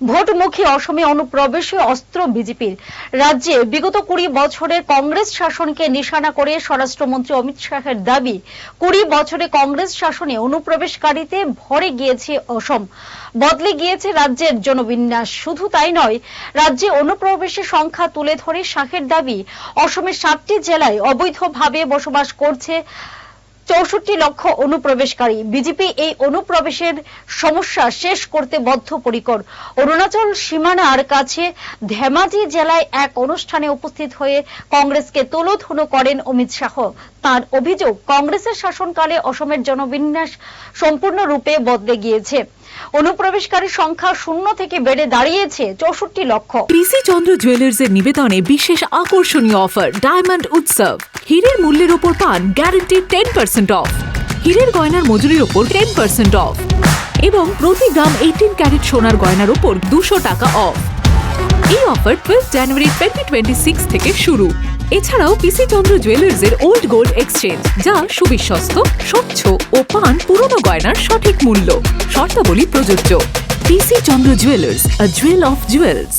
ভোটমুখী অসমে অনুপ্রবেশে অস্ত্র বিজেপির। রাজ্যে বিগত কুড়ি বছরের কংগ্রেস শাসনকে নিশানা করে স্বরাষ্ট্রমন্ত্রী অমিত শাহের দাবি, কুড়ি বছরে কংগ্রেস শাসনে অনুপ্রবেশকারীতে ভরে গিয়েছে অসম। বদলে গিয়েছে রাজ্যের জনবিন্যাস। শুধু তাই নয়, রাজ্যে অনুপ্রবেশের সংখ্যা তুলে ধরে শাহের দাবি, অসমের সাতটি জেলায় অবৈধভাবে বসবাস করছে চৌষট্টি লক্ষ অনুপ্রবেশকারী। বিজেপি এই অনুপ্রবেশের সমস্যা শেষ করতে বদ্ধপরিকর। অরুণাচল সীমানার কাছে ধেমাজি জেলায় এক অনুষ্ঠানে উপস্থিত হয়ে কংগ্রেসকে তুলোধুনো করেন অমিত শাহ। তার অভিযোগ, কংগ্রেসের শাসনকালে অসমের জনবিন্যাস সম্পূর্ণরূপে বদলে গিয়েছে। অনুপ্রবেশকারীর সংখ্যা শূন্য থেকে বেড়ে দাঁড়িয়েছে চৌষট্টি লক্ষ। কৃষি চন্দ্র জুয়েলার্স এর নিবেদনে বিশেষ আকর্ষণীয় অফার, ডায়মন্ড উৎসব। হীরের মূল্যের ওপর পান গ্যারান্টি টেন পার্সেন্ট অফ হীরের গয়নার মজুরির ওপর টেন পার্সেন্ট অফ এবং প্রতি গ্রাম এইটিন ক্যারেট সোনার গয়নার ওপর দুশো টাকা অফ এই offer twelve January twenty twenty six থেকে শুরু। এছাড়াও পিসি চন্দ্র জুয়েলার্স এর ওল্ড গোল্ড এক্সচেঞ্জ যা সুবিশ্বস্ত, স্বচ্ছ ও পান পুরনো গয়নার সঠিক মূল্য। শর্তাবলী প্রযোজ্য। PC Chandra jewellers a jewel of jewels